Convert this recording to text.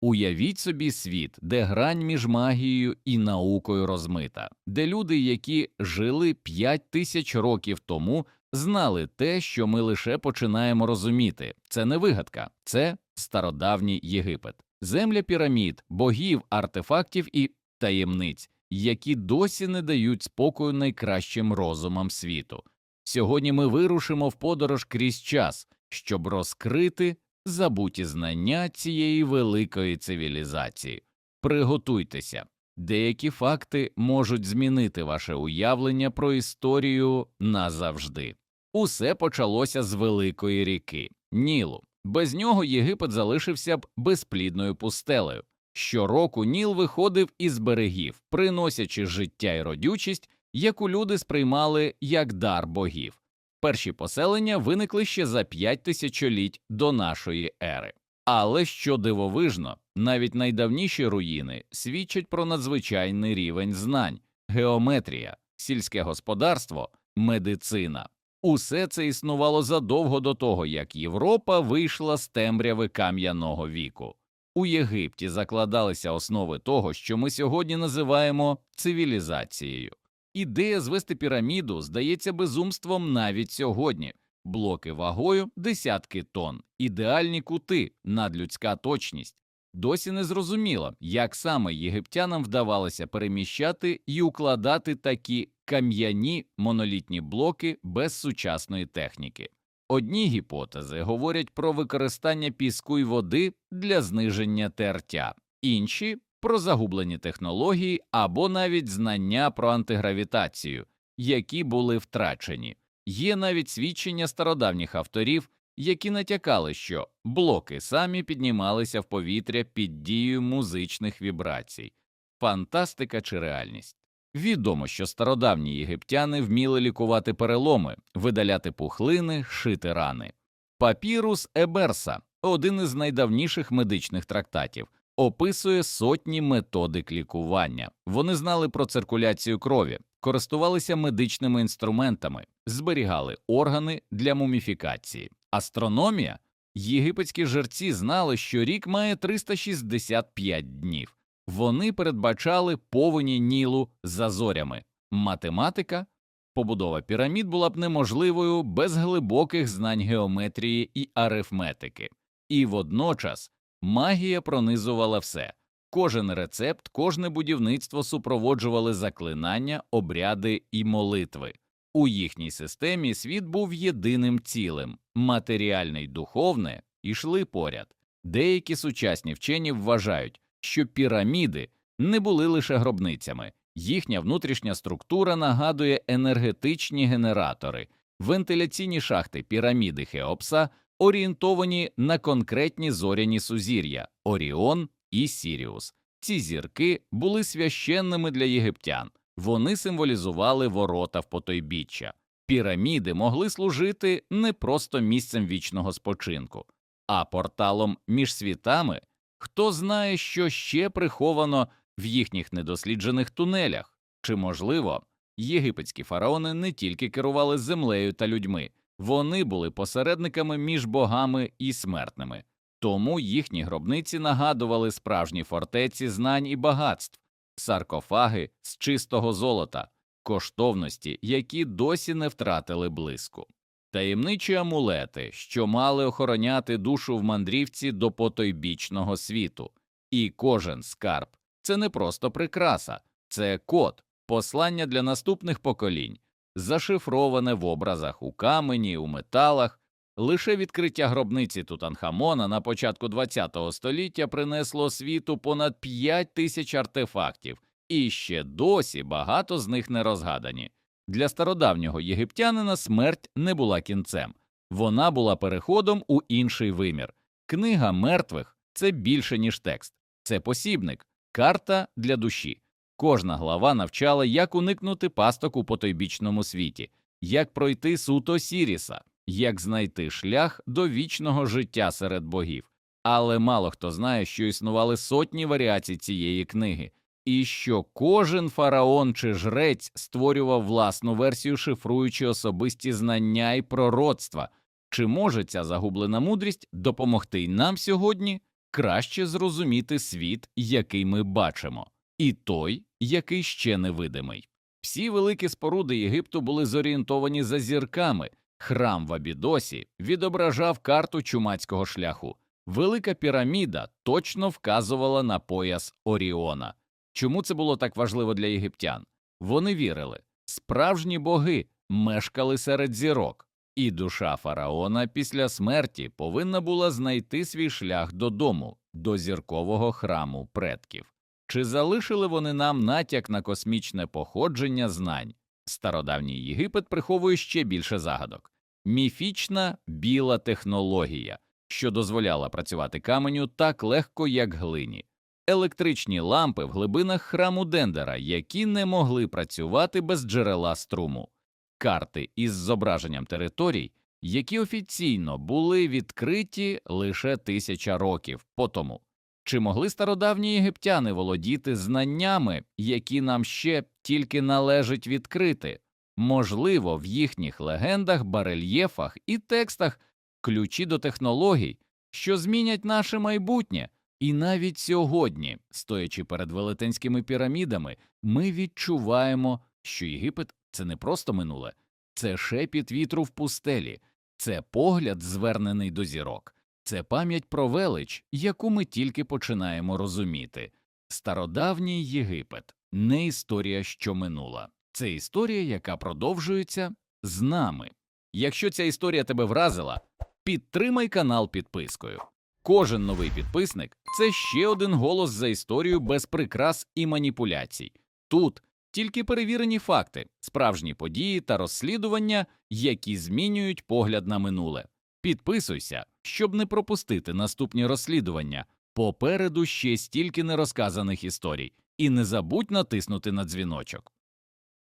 Уявіть собі світ, де грань між магією і наукою розмита, де люди, які жили п'ять тисяч років тому, знали те, що ми лише починаємо розуміти. Це не вигадка, це стародавній Єгипет, земля пірамід, богів, артефактів і таємниць, які досі не дають спокою найкращим розумам світу. Сьогодні ми вирушимо в подорож крізь час, щоб розкрити забуті знання цієї великої цивілізації. Приготуйтеся, деякі факти можуть змінити ваше уявлення про історію назавжди. Усе почалося з великої ріки Нілу. Без нього Єгипет залишився б безплідною пустелею. Щороку Ніл виходив із берегів, приносячи життя й родючість, яку люди сприймали як дар богів. Перші поселення виникли ще за п'ять тисячоліть до нашої ери. Але що дивовижно, навіть найдавніші руїни свідчать про надзвичайний рівень знань, геометрія, сільське господарство, медицина. Усе це існувало задовго до того, як Європа вийшла з темряви кам'яного віку. У Єгипті закладалися основи того, що ми сьогодні називаємо цивілізацією. Ідея звести піраміду здається безумством навіть сьогодні. Блоки вагою десятки тонн, ідеальні кути, надлюдська точність. Досі не зрозуміло, як саме єгиптянам вдавалося переміщати і укладати такі кам'яні монолітні блоки без сучасної техніки. Одні гіпотези говорять про використання піску й води для зниження тертя, інші про загублені технології або навіть знання про антигравітацію, які були втрачені. Є навіть свідчення стародавніх авторів, які натякали, що блоки самі піднімалися в повітря під дією музичних вібрацій. Фантастика чи реальність? Відомо, що стародавні єгиптяни вміли лікувати переломи, видаляти пухлини, шити рани. Папірус Еберса, один із найдавніших медичних трактатів, описує сотні методик лікування. Вони знали про циркуляцію крові, користувалися медичними інструментами, зберігали органи для муміфікації. Астрономія єгипетські жерці знали, що рік має 365 днів. Вони передбачали повені Нілу за зорями. Математика, побудова пірамід була б неможливою без глибоких знань геометрії і арифметики. І водночас магія пронизувала все. Кожен рецепт, кожне будівництво супроводжували заклинання, обряди і молитви. У їхній системі світ був єдиним цілим, матеріальне й духовне йшли поряд. Деякі сучасні вчені вважають, що піраміди не були лише гробницями, їхня внутрішня структура нагадує енергетичні генератори, вентиляційні шахти піраміди Хеопса орієнтовані на конкретні зоряні сузір'я Оріон і Сіріус. Ці зірки були священними для єгиптян, вони символізували ворота в потойбіччя. Піраміди могли служити не просто місцем вічного спочинку, а порталом між світами. Хто знає, що ще приховано в їхніх недосліджених тунелях, чи, можливо, єгипетські фараони не тільки керували землею та людьми, вони були посередниками між богами і смертними, тому їхні гробниці нагадували справжні фортеці знань і багатств, саркофаги з чистого золота, коштовності, які досі не втратили блиску. Таємничі амулети, що мали охороняти душу в мандрівці до потойбічного світу, і кожен скарб це не просто прикраса, це код, послання для наступних поколінь, зашифроване в образах у камені, у металах. Лише відкриття гробниці Тутанхамона на початку ХХ століття принесло світу понад 5 тисяч артефактів, і ще досі багато з них не розгадані. Для стародавнього єгиптянина смерть не була кінцем, вона була переходом у інший вимір. Книга мертвих це більше, ніж текст, це посібник, карта для душі. Кожна глава навчала, як уникнути пасток у потойбічному світі, як пройти суто Сіріса, як знайти шлях до вічного життя серед богів. Але мало хто знає, що існували сотні варіацій цієї книги, і що кожен фараон чи жрець створював власну версію, шифруючи особисті знання і пророцтва. Чи може ця загублена мудрість допомогти й нам сьогодні? краще зрозуміти світ, який ми бачимо, і той, який ще невидимий. Всі великі споруди Єгипту були зорієнтовані за зірками. Храм в Абідосі відображав карту чумацького шляху. Велика піраміда точно вказувала на пояс Оріона. Чому це було так важливо для єгиптян? Вони вірили, справжні боги мешкали серед зірок, і душа фараона після смерті повинна була знайти свій шлях додому, до зіркового храму предків. Чи залишили вони нам натяк на космічне походження знань? Стародавній Єгипет приховує ще більше загадок. Міфічна біла технологія, що дозволяла працювати каменю так легко, як глині, електричні лампи в глибинах храму Дендера, які не могли працювати без джерела струму, карти із зображенням територій, які офіційно були відкриті лише тисяча років по тому. Чи могли стародавні єгиптяни володіти знаннями, які нам ще тільки належить відкрити? Можливо, в їхніх легендах, барельєфах і текстах ключі до технологій, що змінять наше майбутнє. І навіть сьогодні, стоячи перед велетенськими пірамідами, ми відчуваємо, що Єгипет це не просто минуле, це шепіт вітру в пустелі, це погляд, звернений до зірок, це пам'ять про велич, яку ми тільки починаємо розуміти. Стародавній Єгипет не історія, що минула, це історія, яка продовжується з нами. Якщо ця історія тебе вразила, підтримай канал підпискою. Кожен новий підписник це ще один голос за історію без прикрас і маніпуляцій. Тут тільки перевірені факти, справжні події та розслідування, які змінюють погляд на минуле. Підписуйся, щоб не пропустити наступні розслідування. Попереду ще стільки нерозказаних історій, і не забудь натиснути на дзвіночок.